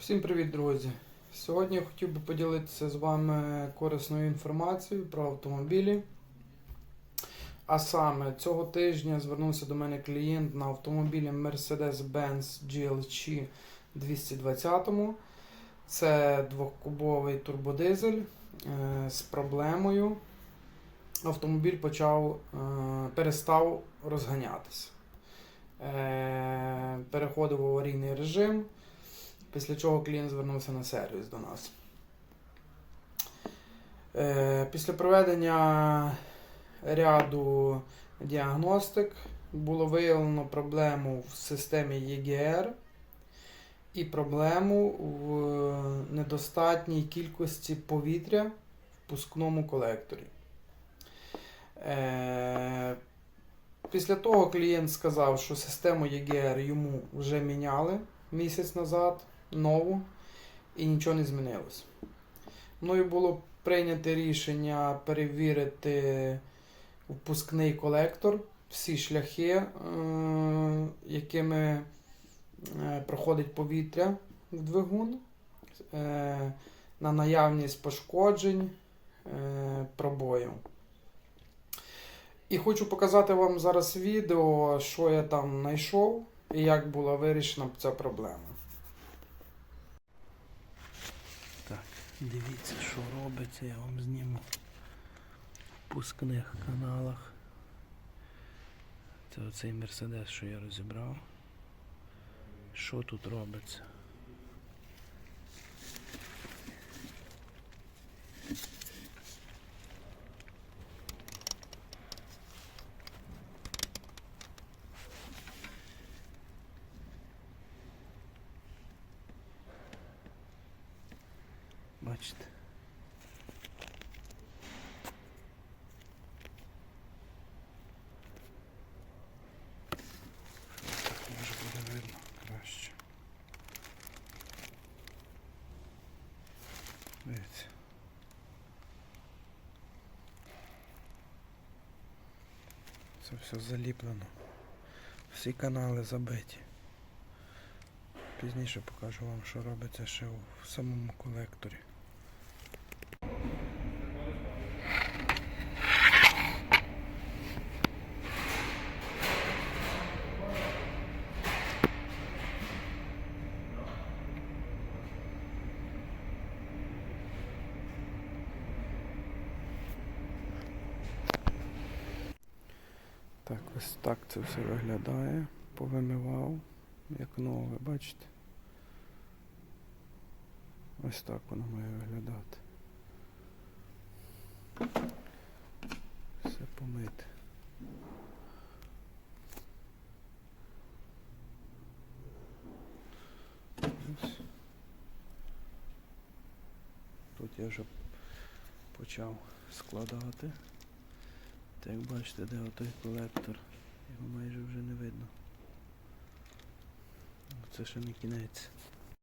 Всім привіт, друзі! Сьогодні я хотів би поділитися з вами корисною інформацією про автомобілі. А саме цього тижня звернувся до мене клієнт на автомобілі Mercedes-Benz GLC 220. Це двохкубовий турбодизель е, з проблемою. Автомобіль почав е, перестав розганятися. Е, переходив в аварійний режим. Після чого клієнт звернувся на сервіс до нас. Е, Після проведення ряду діагностик було виявлено проблему в системі EGR і проблему в недостатній кількості повітря в пускному колекторі. Е, Після того клієнт сказав, що систему EGR йому вже міняли місяць назад нову і нічого не змінилось. Мною було прийнято рішення перевірити впускний колектор, всі шляхи, е, якими е, проходить повітря в двигун, е, на наявність пошкоджень, пробоїв. І хочу показати вам зараз відео, що я там знайшов і як була вирішена ця проблема. Так, дивіться, що робиться, я вам зніму в пускних каналах. Це оцей Мерседес, що я розібрав. Що тут робиться? Бачите? Так буде видно краще. Дивіться. Це все заліплено. Всі канали забиті. Пізніше покажу вам, що робиться ще в самому колекторі. Так, ось так це все виглядає. Повимивав, як нове, бачите? Ось так воно має виглядати. Все помити. Тут я вже почав складати. Як бачите, де отой колектор, його майже вже не видно. Це ще не кінець.